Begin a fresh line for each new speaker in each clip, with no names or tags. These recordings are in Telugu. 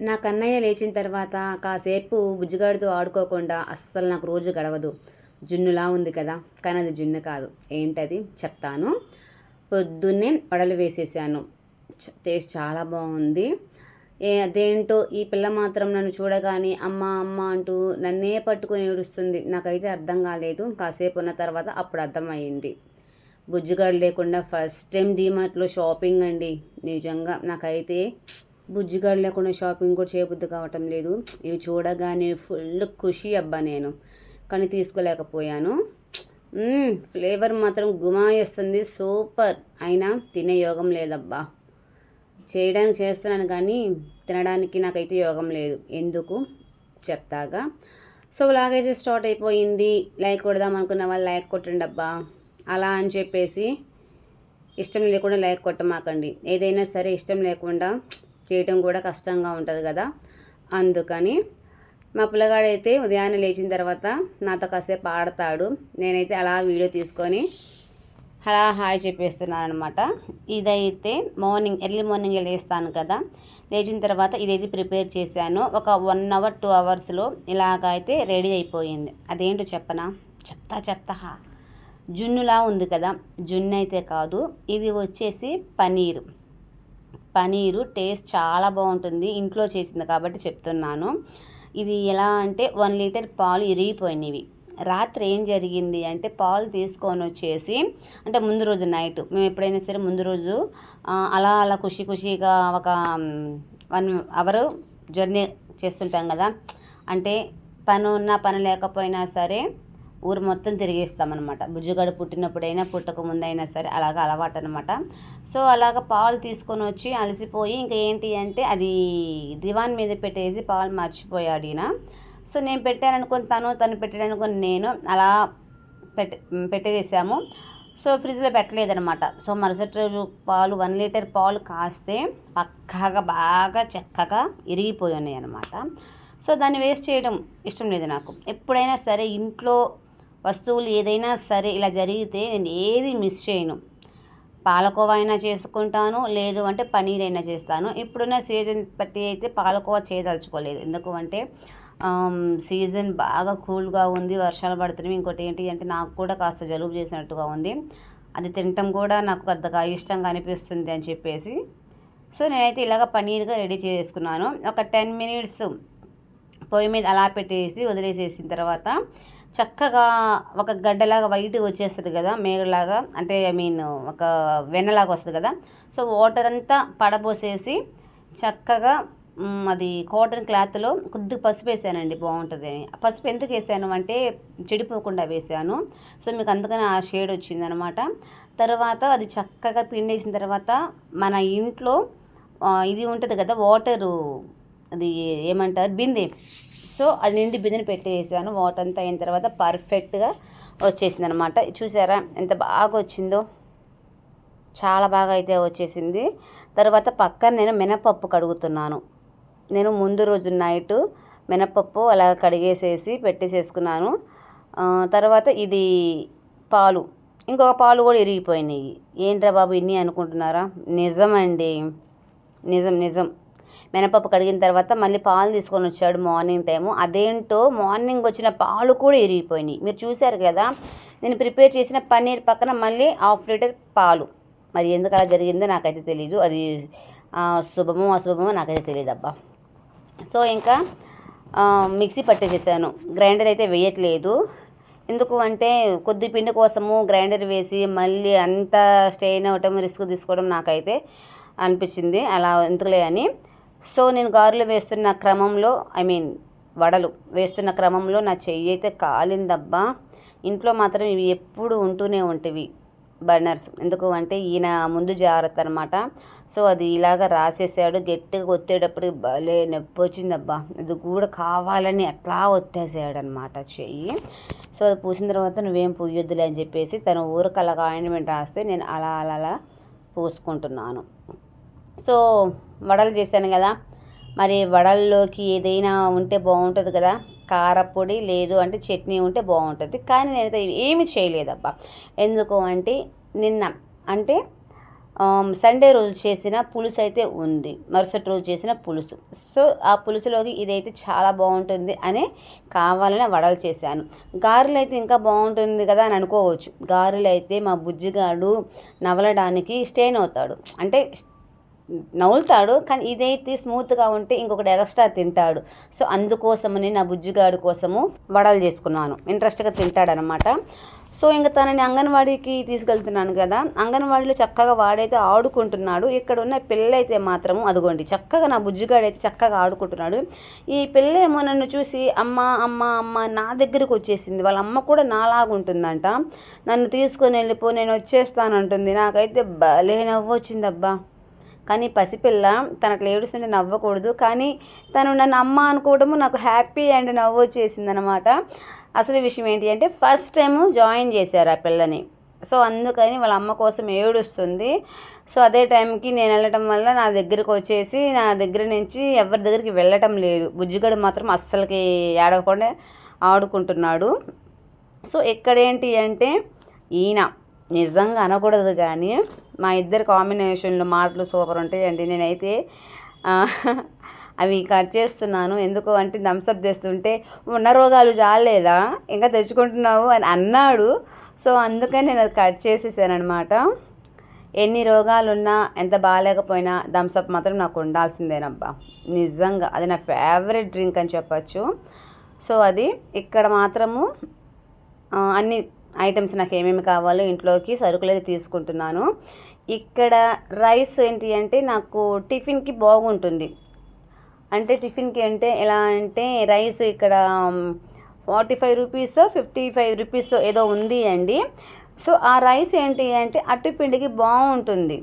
నా కన్నయ్య లేచిన తర్వాత కాసేపు బుజ్జిగాడితో ఆడుకోకుండా అస్సలు నాకు రోజు గడవదు. జున్నులా ఉంది కదా కానీ అది జున్ను కాదు. ఏంటది? చెప్తాను. పొద్దున్నే వడలు వేసేసాను. టేస్ట్ చాలా బాగుంది. ఏ అదేంటో ఈ పిల్ల మాత్రం నన్ను చూడగానే అమ్మ అమ్మ అంటూ నన్నే పట్టుకొని ఏడుస్తుంది. నాకైతే అర్థం కాలేదు. కాసేపు ఉన్న తర్వాత అప్పుడు అర్థమైంది బుజ్జిగాడు లేకుండా ఫస్ట్ టైం డీమార్ట్లో షాపింగ్ అండి. నిజంగా నాకైతే బుజ్జిగాడు లేకుండా షాపింగ్ కూడా చేయబుద్ధి కావటం లేదు. ఇవి చూడగానే ఫుల్ ఖుషి అబ్బా నేను. కానీ తీసుకోలేకపోయాను. ఫ్లేవర్ మాత్రం గుమాయిస్తుంది. సూపర్. అయినా తినే యోగం లేదబ్బా. చేయడానికి చేస్తున్నాను కానీ తినడానికి నాకైతే యోగం లేదు. ఎందుకు? చెప్తాగా. సో ఇలాగైతే స్టార్ట్ అయిపోయింది. లైక్ కొడదాం అనుకున్న వాళ్ళు లైక్ కొట్టండి అబ్బా. అలా అని చెప్పేసి ఇష్టం లేకుండా లైక్ కొట్టమాకండి. ఏదైనా సరే ఇష్టం లేకుండా చేయటం కూడా కష్టంగా ఉంటుంది కదా. అందుకని మా పిల్లగాడైతే ఉదయాన్నే లేచిన తర్వాత నాతో కాసేపు ఆడతాడు. నేనైతే అలా వీడియో తీసుకొని అలా హాయ్ చెప్పేస్తున్నాను అనమాట ఇదైతే మార్నింగ్ ఎర్లీ మార్నింగ్ లేస్తాను కదా. లేచిన తర్వాత ఇదైతే ప్రిపేర్ చేశాను. ఒక వన్ అవర్ టూ అవర్స్లో ఇలాగైతే రెడీ అయిపోయింది. అదేంటో చెప్పనా? చెప్తా చెప్తా. జున్నులా ఉంది కదా. జున్ను అయితే కాదు. ఇది వచ్చేసి పనీరు. పనీరు టేస్ట్ చాలా బాగుంటుంది. ఇంట్లో చేసింది కాబట్టి చెప్తున్నాను. ఇది ఎలా అంటే వన్ లీటర్ పాలు ఇరిగిపోయినవి. రాత్రి ఏం జరిగింది అంటే పాలు తీసుకొని వచ్చేసి అంటే ముందు రోజు నైట్ మేము ఎప్పుడైనా సరే ముందు రోజు అలా అలా ఖుషి ఖుషిగా ఒక వన్ అవర్ జర్నీ చేస్తుంటాం కదా. అంటే పని ఉన్నా పని లేకపోయినా సరే ఊరు మొత్తం తిరిగేస్తామన్నమాట. బుజ్జిగాడు పుట్టినప్పుడైనా పుట్టక ముందైనా సరే అలాగ అలవాటు అనమాట సో అలాగ పాలు తీసుకొని వచ్చి అలసిపోయి ఇంకా ఏంటి అంటే అది దివాన్ మీద పెట్టేసి పాలు మర్చిపోయాడు ఈయన. సో నేను పెట్టాననుకుని తను తను పెట్టాడనుకుని నేను అలా పెట్టే పెట్టేసాము సో ఫ్రిడ్జ్లో పెట్టలేదనమాట సో మరుసటి రోజు పాలు వన్ లీటర్ పాలు కాస్తే పక్కాగా బాగా చక్కగా ఇరిగిపోయి ఉన్నాయి అనమాట సో దాన్ని వేస్ట్ చేయడం ఇష్టం లేదు నాకు. ఎప్పుడైనా సరే ఇంట్లో వస్తువులు ఏదైనా సరే ఇలా జరిగితే నేను ఏది మిస్ చేయను. పాలకోవా అయినా చేసుకుంటాను లేదు అంటే పనీర్ అయినా చేస్తాను. ఇప్పుడున్న సీజన్ బట్టి అయితే పాలకోవా చేయదలుచుకోలేదు. ఎందుకు అంటే సీజన్ బాగా కూల్గా ఉంది వర్షాలు పడుతున్నాయి. ఇంకోటి ఏంటి అంటే నాకు కూడా కాస్త జలుబు చేసినట్టుగా ఉంది. అది తినటం కూడా నాకు పెద్దగా ఇష్టంగా అనిపిస్తుంది అని చెప్పేసి. సో నేనైతే ఇలాగ పనీర్గా రెడీ చేసుకున్నాను. ఒక టెన్ మినిట్స్ పొయ్యి మీద అలా పెట్టేసి వదిలేసేసిన తర్వాత చక్కగా ఒక గడ్డలాగా వైట్ వచ్చేస్తుంది కదా మేఘలాగా అంటే ఐ మీన్ ఒక వెన్నలాగా వస్తుంది కదా. సో వాటర్ అంతా పడబోసేసి చక్కగా అది కాటన్ క్లాత్లో కొద్దిగా పసుపు వేసానండి బాగుంటుంది. ఆ పసుపు ఎందుకు వేసాను అంటే చెడిపోకుండా వేసాను. సో మీకు అందుకని ఆ షేడ్ వచ్చిందనమాట. తర్వాత అది చక్కగా పిండేసిన తర్వాత మన ఇంట్లో ఇది ఉంటుంది కదా వాటరు అది ఏమంటారు? బింది. సో అది నిండి బిందెని పెట్టేసాను. వాటర్ అంతా అయిన తర్వాత పర్ఫెక్ట్గా వచ్చేసింది అనమాట చూసారా? ఎంత బాగా వచ్చిందో. చాలా బాగా అయితే వచ్చేసింది. తర్వాత పక్కన నేను మినపప్పు కడుగుతున్నాను. నేను ముందు రోజు నైట్ మినపప్పు అలా కడిగేసేసి పెట్టేసేసుకున్నాను. తర్వాత ఇది పాలు. ఇంకొక పాలు కూడా ఇరిగిపోయినాయి. ఏంట్రా బాబు ఇన్ని అనుకుంటున్నారా? నిజమండి. నిజం నిజం. మినపప్పు కడిగిన తర్వాత మళ్ళీ పాలు తీసుకొని వచ్చాడు మార్నింగ్ టైము. అదేంటో మార్నింగ్ వచ్చిన పాలు కూడా ఇరిగిపోయినాయి. మీరు చూశారు కదా నేను ప్రిపేర్ చేసిన పన్నీర్ పక్కన మళ్ళీ హాఫ్ లీటర్ పాలు. మరి ఎందుకు అలా జరిగిందో నాకైతే తెలీదు. అది శుభమో అశుభమో నాకైతే తెలియదు అబ్బా సో ఇంకా మిక్సీ పట్టేసేసాను. గ్రైండర్ అయితే వేయట్లేదు. ఎందుకు అంటే కొద్ది పిండి కోసము గ్రైండర్ వేసి మళ్ళీ అంత స్టెయిన్ అవ్వటం రిస్క్ తీసుకోవడం నాకైతే అనిపించింది. అలా ఎందుకులే అని సో నేను గారెలు వేస్తున్న క్రమంలో ఐ మీన్ వడలు వేస్తున్న క్రమంలో నా చెయ్యి అయితే కాలిందబ్బా. ఇంట్లో మాత్రం ఇవి ఎప్పుడు ఉంటూనే ఉంటవి బర్నర్స్. ఎందుకు అంటే ఈయన ముందు జాగ్రత్త అనమాట సో అది ఇలాగ రాసేసాడు. గట్టిగా ఒత్తేటప్పుడు భలే నొప్పి వచ్చిందబ్బా. అది కూడా కావాలని అట్లా ఒత్తేసాడు అనమాట చెయ్యి. సో అది పూసిన తర్వాత నువ్వేం పూయొద్దులే అని చెప్పేసి తను ఊరికి అలాగ ఆయింట్మెంట్ రాస్తే నేను అలా అలా అలా పూసుకుంటున్నాను. సో వడలు చేశాను కదా. మరి వడల్లోకి ఏదైనా ఉంటే బాగుంటుంది కదా. కారపొడి లేదు అంటే చట్నీ ఉంటే బాగుంటుంది. కానీ నేనైతే ఏమి చేయలేదబ్బా. ఎందుకు అంటే నిన్న అంటే సండే రోజు చేసిన పులుసు అయితే ఉంది. మరుసటి రోజు చేసిన పులుసు. సో ఆ పులుసులోకి ఇదైతే చాలా బాగుంటుంది అని కావాలని వడలు చేశాను. గారెలు అయితే ఇంకా బాగుంటుంది కదా అని అనుకోవచ్చు. గారెలు అయితే మా బుజ్జిగాడు నవలడానికి స్టెయిన్ అవుతాడు. అంటే నవ్వులుతాడు కానీ ఇదైతే స్మూత్గా ఉంటే ఇంకొకటి ఎక్స్ట్రా తింటాడు. సో అందుకోసమని నా బుజ్జిగాడు కోసము వడలు చేసుకున్నాను. ఇంట్రెస్ట్గా తింటాడనమాట సో ఇంకా తనని అంగన్వాడీకి తీసుకెళ్తున్నాను కదా అంగన్వాడీలో చక్కగా వాడైతే ఆడుకుంటున్నాడు. ఇక్కడ ఉన్న పిల్లైతే మాత్రము అదిగోండి చక్కగా నా బుజ్జిగాడైతే చక్కగా ఆడుకుంటున్నాడు. ఈ పిల్ల ఏమో నన్ను చూసి అమ్మ అమ్మ అమ్మ నా దగ్గరకు వచ్చేసింది. వాళ్ళ అమ్మ కూడా నాలాగుంటుందంట నన్ను తీసుకొని వెళ్ళిపో నేను వచ్చేస్తానంటుంది. నాకైతే భలే నవ్వు వచ్చిందబ్బా కానీ పసిపిల్ల తన అట్లా ఏడుస్తుంటే నవ్వకూడదు. కానీ తను నన్ను అమ్మ అనుకోవడము నాకు హ్యాపీ అండ్ నవ్వు వచ్చేసింది అనమాట అసలు విషయం ఏంటి అంటే ఫస్ట్ టైము జాయిన్ చేశారు ఆ పిల్లని. సో అందుకని వాళ్ళ అమ్మ కోసం ఏడుస్తుంది. సో అదే టైంకి నేను వెళ్ళటం వల్ల నా దగ్గరకు వచ్చేసి నా దగ్గర నుంచి ఎవరి దగ్గరికి వెళ్ళటం లేదు. బుజ్జిగడు మాత్రం అస్సలకి ఏడవకుండా ఆడుకుంటున్నాడు. సో ఎక్కడేంటి అంటే ఈయన. నిజంగా అనకూడదు కానీ మా ఇద్దరు కాంబినేషన్లో మాటలు సూపర్ ఉంటాయండి. నేనైతే అవి కట్ చేస్తున్నాను. ఎందుకు అంటే థమ్స్అప్ చేస్తుంటే ఉన్న రోగాలు జాలేదా? ఇంకా తెచ్చుకుంటున్నావు? అని అన్నాడు. సో అందుకని నేను అది కట్ చేసేసానమాట ఎన్ని రోగాలున్నా ఎంత బాగాలేకపోయినా థమ్స్అప్ మాత్రం నాకు ఉండాల్సిందేనబ్బా. నిజంగా అది నా ఫేవరెట్ డ్రింక్ అని చెప్పచ్చు. సో అది ఇక్కడ మాత్రము అన్ని ఐటమ్స్ నాకు ఏమేమి కావాలో ఇంట్లోకి సరుకులు అయితే తీసుకుంటున్నాను. ఇక్కడ రైస్ ఏంటి అంటే నాకు టిఫిన్కి బాగుంటుంది. అంటే టిఫిన్కి అంటే ఎలా అంటే రైస్ ఇక్కడ forty five rupees fifty five rupees ఏదో ఉంది అండి. సో ఆ రైస్ ఏంటి అంటే అట్టిపిండికి బాగుంటుంది.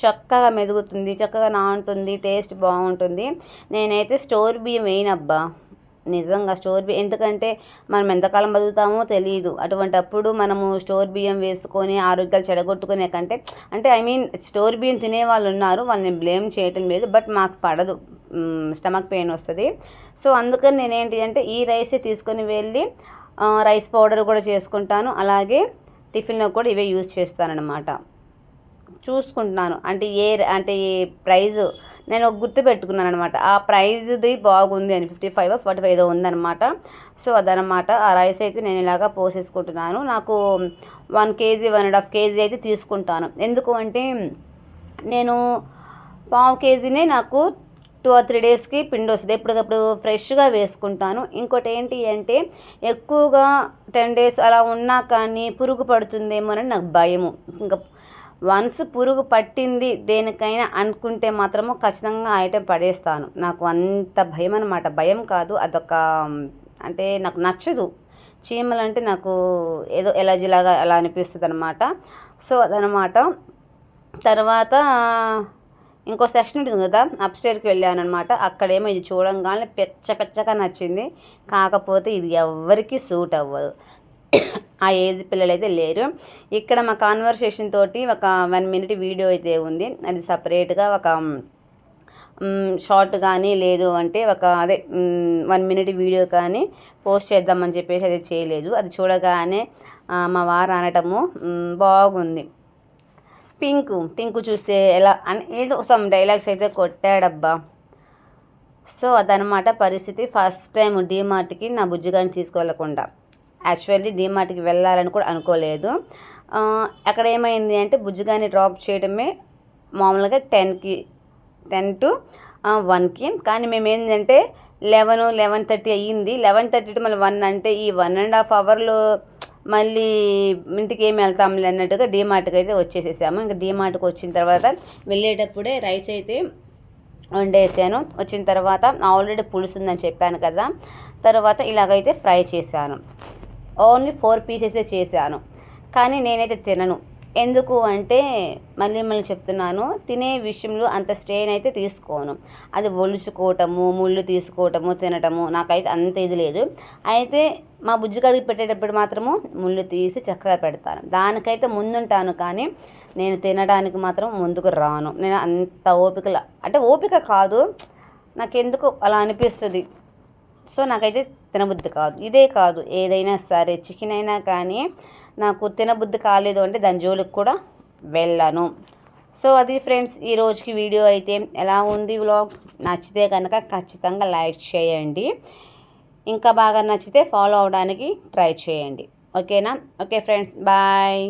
చక్కగా మెదుగుతుంది చక్కగా నానుతుంది టేస్ట్ బాగుంటుంది. నేనైతే స్టోర్ బియ్యం వేయనబ్బా. నిజంగా స్టోర్ బియ్యం ఎందుకంటే మనం ఎంతకాలం బతుకుతామో తెలియదు అటువంటి అప్పుడు మనము స్టోర్ బియ్యం వేసుకొని ఆరోగ్యాలు చెడగొట్టుకునే కంటే అంటే ఐ మీన్ స్టోర్ బియ్యం తినే వాళ్ళు ఉన్నారు వాళ్ళని బ్లేమ్ చేయటం లేదు బట్ మాకు పడదు. స్టమక్ పెయిన్ వస్తుంది. సో అందుకని నేనేంటి అంటే ఈ రైసే తీసుకొని వెళ్ళి రైస్ పౌడర్ కూడా చేసుకుంటాను. అలాగే టిఫిన్లో కూడా ఇవే యూజ్ చేస్తానన్నమాట. చూసుకుంటున్నాను. అంటే ఏ అంటే ఏ ప్రైజ్ నేను గుర్తు పెట్టుకున్నాను అనమాట ఆ ప్రైజ్ది బాగుంది అని ఫిఫ్టీ ఫైవ్ ఫార్టీ ఫైవ్ ఏదో ఉందన్నమాట. సో అదనమాట ఆ రైస్ అయితే నేను ఇలాగా పోసేసుకుంటున్నాను నాకు one KG one and half KG అయితే తీసుకుంటాను. ఎందుకు అంటే నేను పావు కేజీనే నాకు టూ ఆర్ త్రీ డేస్కి పిండి వస్తుంది. ఎప్పటికప్పుడు ఫ్రెష్గా వేసుకుంటాను. ఇంకోటి ఏంటి అంటే ఎక్కువగా టెన్ డేస్ అలా ఉన్నా కానీ పురుగు పడుతుందేమో అని నాకు భయము. ఇంకా వన్స్ పురుగు పట్టింది దేనికైనా అనుకుంటే మాత్రము ఖచ్చితంగా ఐటెం పడేస్తాను. నాకు అంత భయం అనమాట భయం కాదు. అదొక అంటే నాకు నచ్చదు. చీమలు అంటే నాకు ఏదో ఎలర్జీలాగా అలా అనిపిస్తుంది అనమాట సో అదనమాట తర్వాత ఇంకో సెక్షన్ ఉంటుంది కదా అప్స్టేర్కి వెళ్ళాను అనమాట అక్కడేమో ఇది చూడంగానే పెచ్చ పెచ్చగా నచ్చింది. కాకపోతే ఇది ఎవ్వరికీ సూట్ అవ్వదు. ఆ ఏజ్ పిల్లలు అయితే లేరు. ఇక్కడ మా కాన్వర్సేషన్ తోటి ఒక వన్ మినిట్ వీడియో అయితే ఉంది. అది సపరేట్గా ఒక షార్ట్ కానీ లేదు అంటే ఒక అదే వన్ మినిట్ వీడియో కానీ పోస్ట్ చేద్దామని చెప్పేసి అది చేయలేదు. అది చూడగానే మా వారు అనటము బాగుంది. పింక్ పింక్ చూస్తే ఎలా అని ఏదో సమ్ డైలాగ్స్ అయితే కొట్టాడబ్బా. సో అదనమాట పరిస్థితి. ఫస్ట్ టైం డీమార్ట్కి నా బుజ్జిగాని తీసుకెళ్ళకుండా యాక్చువల్లీ డీమార్ట్కి వెళ్ళాలని కూడా అనుకోలేదు. అక్కడ ఏమైంది అంటే బుజ్జిగాని డ్రాప్ చేయడమే మామూలుగా టెన్కి టెన్ టు వన్కి. కానీ మేము ఏంటంటే లెవెన్ లెవెన్ థర్టీ అయ్యింది. లెవెన్ థర్టీ టు మళ్ళీ వన్ అంటే ఈ వన్ అండ్ హాఫ్ అవర్లో మళ్ళీ ఇంటికి ఏమి వెళ్తాంలే అన్నట్టుగా డీమార్ట్కి అయితే వచ్చేసేసాము. ఇంకా డీమార్ట్కి వచ్చిన తర్వాత వెళ్ళేటప్పుడే రైస్ అయితే వండేసాను. వచ్చిన తర్వాత ఆల్రెడీ పులుసు ఉందని చెప్పాను కదా. తర్వాత ఇలాగైతే ఫ్రై చేశాను. ఓన్లీ ఫోర్ పీసెసే చేశాను. కానీ నేనైతే తినను. ఎందుకు అంటే మళ్ళీ మళ్ళీ చెప్తున్నాను తినే విషయంలో అంత స్ట్రెయిన్ అయితే తీసుకోను. అది ఒలుచుకోవటము ముళ్ళు తీసుకోవటము తినటము నాకైతే అంత ఇది లేదు. అయితే మా బుజ్జి కడిగి పెట్టేటప్పుడు మాత్రము ముళ్ళు తీసి చక్కగా పెడతాను. దానికైతే ముందుంటాను కానీ నేను తినడానికి మాత్రం ముందుకు రాను. నేను అంత ఓపికల అంటే ఓపిక కాదు. నాకెందుకు అలా అనిపిస్తుంది. సో నాకైతే తినబుద్ధి కాదు. ఇదే కాదు ఏదైనా సరే చికెన్ అయినా కానీ నాకు తినబుద్ధి కాలేదు అంటే దాని జోలికి కూడా వెళ్ళను. సో అది ఫ్రెండ్స్ ఈ రోజుకి వీడియో అయితే ఎలా ఉంది వ్లాగ్? నచ్చితే కనుక ఖచ్చితంగా లైక్ చేయండి. ఇంకా బాగా నచ్చితే ఫాలో అవడానికి ట్రై చేయండి. ఓకేనా? Okay friends bye.